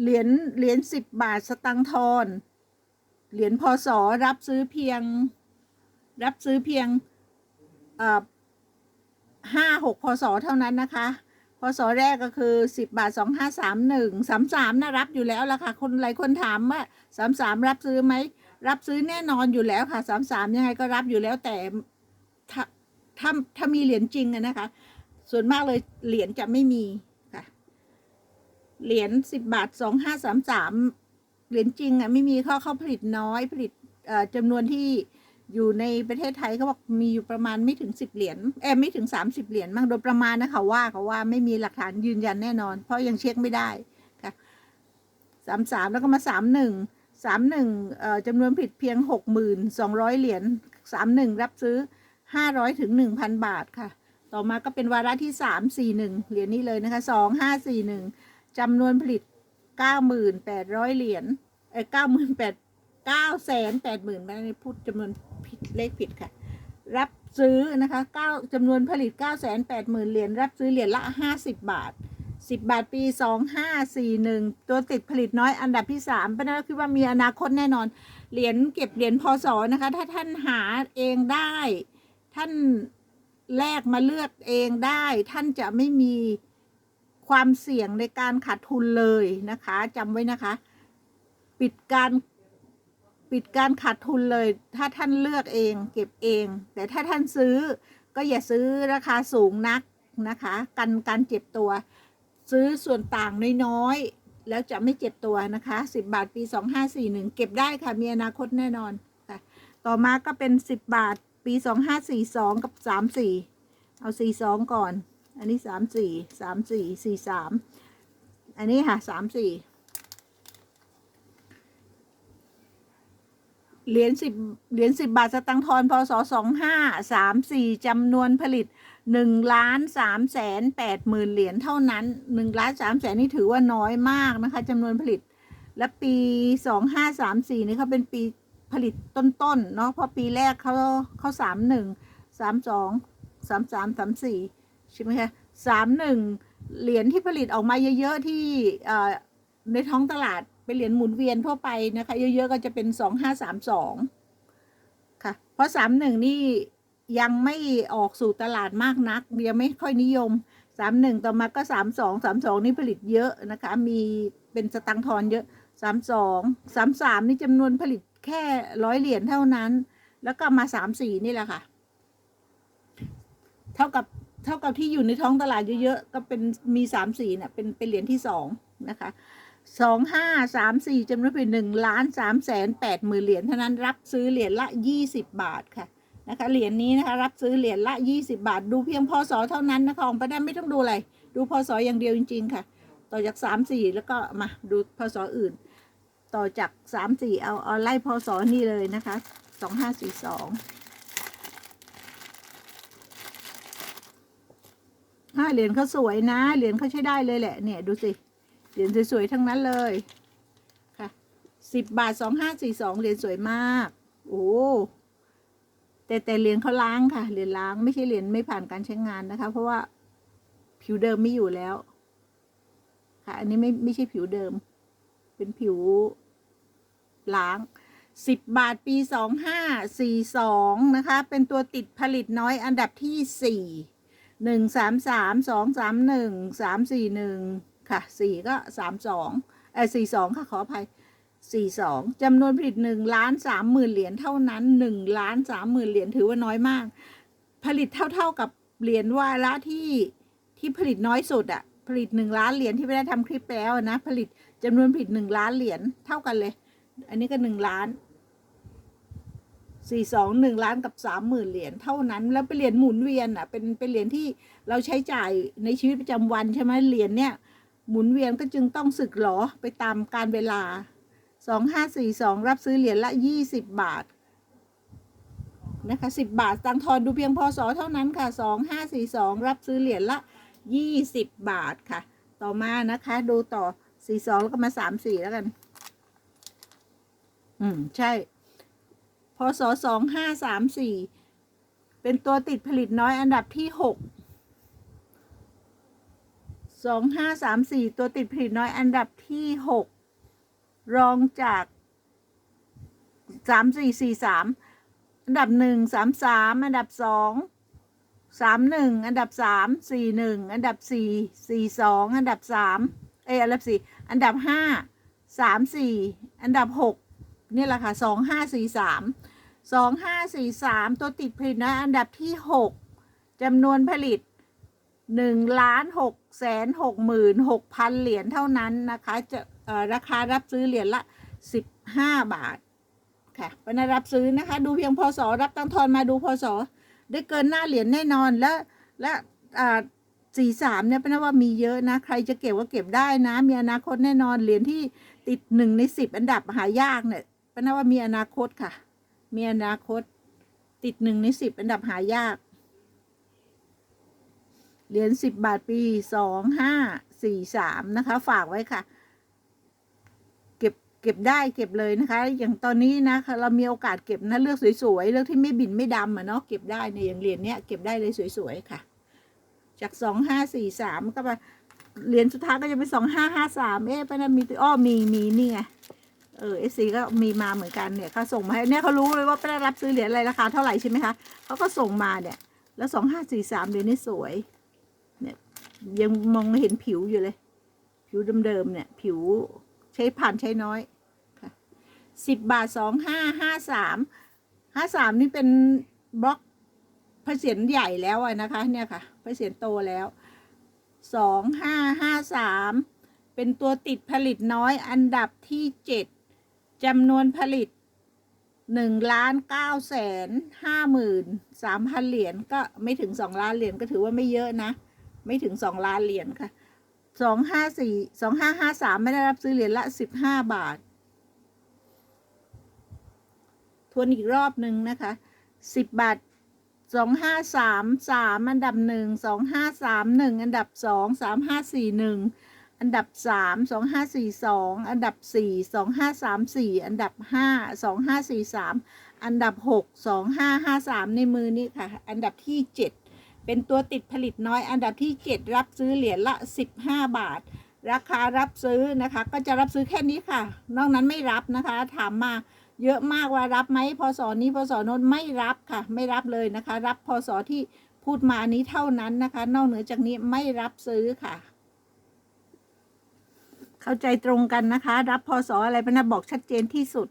เหรียญเหรียญสิบบาทสตังทอน เหรียญพศรับซื้อเพียง รับซื้อเพียงเอ่อห้าหกพศเท่านั้นนะคะ พศแรกก็คือสิบบาทสองห้าสามหนึ่งสามสามนะรับอยู่แล้วล่ะค่ะ คนหลายคนถามว่าสามสามรับซื้อไหม รับซื้อแน่นอนอยู่แล้วค่ะสามสามยังไงก็รับอยู่แล้วแต่ถ้าถ้าถ้ามีเหรียญจริงอะนะคะ ส่วนมากเลยเหรียญจะไม่มี เหรียญสิบบาทสองห้าสามสามเหรียญจริงอะไม่มีเขาเขาผลิตน้อยผลิตจำนวนที่อยู่ในประเทศไทยเขาบอกมีอยู่ประมาณไม่ถึงสิบเหรียญเออไม่ถึงสามสิบเหรียญมั้งโดยประมาณนะคะว่าเขาว่าไม่มีหลักฐานยืนยันแน่นอน เพราะยังเช็คไม่ได้ค่ะสามสามแล้วก็มาสามหนึ่งสามหนึ่งจำนวนผลิตเพียงหกหมื่นสองร้อยเหรียญสามหนึ่งรับซื้อห้าร้อยถึงหนึ่งพันบาทค่ะ ต่อมาก็เป็นวาระที่สามสี่หนึ่งเหรียญนี้เลยนะคะสองห้าสี่หนึ่ง จำนวนผลิตเก้าหมื่นแปดร้อยเหรียญเออเก้าหมื่นแปดเหมื่นไม่ได้พูดจำนวนผิดเลขผิดค่ะ รับซื้อนะคะเก้าจำนวนผลิตเก้าแสนแปดหมื่นเหรียญรับซื้อเหรียญละห้าสิบาทสิบาทปีสองห้าสี่หนึ่งตัวติดผลิตน้อยอันดับที่สามเพราะนั้นคิดว่ามีอนาคตแน่นอน เหรียญเก็บเหรียญพศนะคะ ถ้าท่านหาเองได้ ท่านแลกมาเลือกเองได้ ท่านจะไม่มี ความเสี่ยงในการขาดทุนเลยนะคะจำไว้นะคะ ปิดการปิดการขาดทุนเลย ถ้าท่านเลือกเองเก็บเอง แต่ถ้าท่านซื้อก็อย่าซื้อราคาสูงนักนะคะ กันการเจ็บตัว ซื้อส่วนต่างน้อยๆแล้วจะไม่เจ็บตัวนะคะ 10 บาทปี 2541 เก็บได้ค่ะ มีอนาคตแน่นอนค่ะต่อมาก็เป็น 10 บาทปี 2542 กับ 34 เอา 42 ก่อน อันนี้34 34 43อันนี้ค่ะ34เหรียญสิบเหรียญสิบบาทสตังค์ทอนพศสองห้าสามสี่จำนวนผลิตหนึ่งล้านสามแสนแปดหมื่นเหรียญเท่านั้นหนึ่งล้านสามแสนนี่ถือว่าน้อยมากนะคะจำนวนผลิต และปีสองห้าสามสี่นี่เขาเป็นปีผลิตต้นๆเนาะเพราะปีแรกเขาเขาสามหนึ่งสามสองสามสามสามสี่ ใช่ไหมคะสามหนึ่งเหรียญที่ผลิตออกมาเยอะ ๆ ที่ในท้องตลาดเป็นเหรียญหมุนเวียนทั่วไปนะคะ เยอะ ๆ ก็จะเป็นสองห้าสามสองค่ะ เพราะสามหนึ่งนี่ยังไม่ออกสู่ตลาดมากนักยังไม่ค่อยนิยมสามหนึ่งต่อมาก็สามสองสามสองนี่ผลิตเยอะนะคะ มีเป็นสตังค์ทอนเยอะสามสองสามสามนี่จำนวนผลิตแค่ร้อยเหรียญเท่านั้น แล้วก็มาสามสี่นี่แหละค่ะ เท่ากับ เท่ากับที่อยู่ในท้องตลาดเยอะๆก็เป็นมีสามสี่เนี่ยเป็นเป็นเหรียญที่สองนะคะสองห้าสามสี่จำนวนผลิตหนึ่งล้านสามแสนแปดหมื่นเหรียญเท่านั้นรับซื้อเหรียญละยี่สิบบาทค่ะนะคะเหรียญนี้นะคะรับซื้อเหรียญละยี่สิบาท ดูเพียงพศเท่านั้นนะคะของประดันไม่ต้องดูอะไร ดูพศอย่างเดียวจริง ๆ ค่ะ ต่อจากสามสี่แล้วก็มาดูพศอื่น ต่อจากสามสี่เอาเอาไล่พศนี่เลยนะคะส องห้าสี่สองห้าเหรียญเขาสวยนะ เหรียญเขาใช้ได้เลยแหละ เนี่ยดูสิ เหรียญสวยๆทั้งนั้นเลยค่ะสิบบาทสองห้าสี่สองเหรียญสวยมาก โอ้แต่แต่เหรียญเขาล้างค่ะ เหรียญล้างไม่ใช่เหรียญไม่ผ่านการใช้งานนะคะ เพราะว่าผิวเดิมไม่อยู่แล้ว ค่ะ อันนี้ไม่ไม่ใช่ผิวเดิม เป็นผิวล้างสิบบาทปีสองห้าสี่สองนะคะ เป็นตัวติดผลิตน้อยอันดับที่สี่ หนึ่งสามสามสองสามหนึ่งสามสี่หนึ่งค่ะสี่ก็สามสองเออสี่สองค่ะขออภัยสี่สองจำนวนผลิตหนึ่งล้านสามหมื่นเหรียญเท่านั้นหนึ่งล้านสามหมื่นเหรียญถือว่าน้อยมาก ผลิตเท่าๆกับเหรียญวาระที่ที่ผลิตน้อยสุดอะผลิตหนึ่งล้านเหรียญที่ไม่ได้ทำคลิปไปแล้วนะผลิตจำนวนผลิตหนึ่งล้านเหรียญเท่ากันเลย อันนี้ก็หนึ่งล้าน สี่สองหนึ่งล้านกับสามหมื่นเหรียญเท่านั้น แล้วเป็นเหรียญหมุนเวียนอะเป็นเป็นเหรียญที่เราใช้จ่ายในชีวิตประจำวันใช่ไหมเหรียญเนี่ยหมุนเวียนก็จึงต้องสึกหรอไปตามการเวลาสองห้าสี่สองรับซื้อเหรียญละยี่สิบบาทนะคะสิบบาทตังทอนดูเพียงพศเท่านั้นค่ะสองห้าสี่สองรับซื้อเหรียญละยี่สิบบาทค่ะ ต่อมานะคะดูต่อสี่สองแล้วก็มาสามสี่แล้วกัน อืม ใช่ พศสองห้าสามสี่เป็นตัวติดผลิตน้อยอันดับที่หกสสองห้าสามสี่ตัวติดผลิตน้อยอันดับที่หกรองจากสามสี่สี่สามอันดับหนึ่งสามสามอันดับสองสามหนึ่งอันดับสามสี่หนึ่งอันดับสี่สี่สองอันดับสามเอออันดับสี่อันดับห้าสามสี่อันดับหก นี่แหละค่ะสองห้าสี่สามสองห้าสี่สามตัวติดผลิตน้อยอันดับที่หกจำนวนผลิตหนึ่งล้านหกแสนหกหมื่นหกพันเหรียญเท่านั้นนะคะ จะราคารับซื้อเหรียญละสิบห้าบาทค่ะเป็นรับซื้อนะคะ ดูเพียงพศรับตังทอนมาดูพศได้เกินหน้าเหรียญแน่นอนและและสี่สามเนี่ยเป็นว่ามีเยอะนะ ใครจะเก็บก็เก็บได้นะ มีอนาคตแน่นอนเหรียญที่ติดหนึ่งในสิบอันดับหายากเนี่ย เป็นว่ามีอนาคตค่ะ มีอนาคต ติดหนึ่งในสิบอันดับหายาก เหรียญสิบบาทปีสองห้าสี่สามนะคะ ฝากไว้ค่ะ เก็บเก็บได้เก็บเลยนะคะ อย่างตอนนี้นะคะเรามีโอกาสเก็บนะเลือกสวยๆเลือกที่ไม่บินไม่ดำอะเนาะเก็บได้ในยอย่างเหรียญเนี้ยเก็บได้เลยสวยๆค่ะ จากสองห้าสี่สามก็มาเหรียญสุดท้ายก็จะเป็นสองห้าห้าสามเอ๊ะปะนะมีอ้อมีมีนี่ไง เออเอซีก็มีมาเหมือนกันเนี่ยเขาส่งมาให้เนี่ยเขารู้เลยว่าไปได้รับซื้อเหรียญอะไรราคาเท่าไหร่ใช่ไหมคะเขาก็ส่งมาเนี่ยแล้วสองห้าสี่สามเหรียญนี่สวยเนี่ยยังมองเห็นผิวอยู่เลย ผิวเดิมๆเนี่ย ผิวใช้ผ่านใช้น้อยค่ะสิบบาทสองห้าห้าสามห้าสามนี่เป็นบล็อกพระเศียรใหญ่แล้วอะนะคะ เนี่ยค่ะพระเศียรโตแล้วสองห้าห้าสามเป็นตัวติดผลิตน้อยอันดับที่เจ็ด จำนวนผลิตหนึ่งล้านเก้าแสนห้าหมื่นสามพันเหรียญก็ไม่ถึงสองล้านเหรียญก็ถือว่าไม่เยอะนะ ไม่ถึงสองล้านเหรียญค่ะสองห้าสี่สองห้าห้าสามไม่ได้รับซื้อเหรียญละสิบห้าบาท ทวนอีกรอบหนึ่งนะคะสิบบาทสองห้าสามสามอันดับหนึ่งสองห้าสามหนึ่งอันดับสองสามห้าสี่หนึ่ง อันดับสามสองห้าสี่สองอันดับสี่สองห้าสามสี่อันดับห้าสองห้าสี่สามอันดับหกสองห้าห้าสามในมือนี่ค่ะ อันดับที่เจ็ดเป็นตัวติดผลิตน้อย อันดับที่ 7 รับซื้อเหรียญละ 15 บาท ราคารับซื้อนะคะ ก็จะรับซื้อแค่นี้ค่ะ นอกนั้นไม่รับนะคะ ถามมาเยอะมากว่ารับไหมพศนี้พศโน้นไม่รับค่ะ ไม่รับเลยนะคะ รับพศที่พูดมานี้เท่านั้นนะคะ นอกเหนือจากนี้ไม่รับซื้อค่ะ เข้าใจตรงกันนะคะ รับพศอะไรพนะบอกชัดเจนที่สุด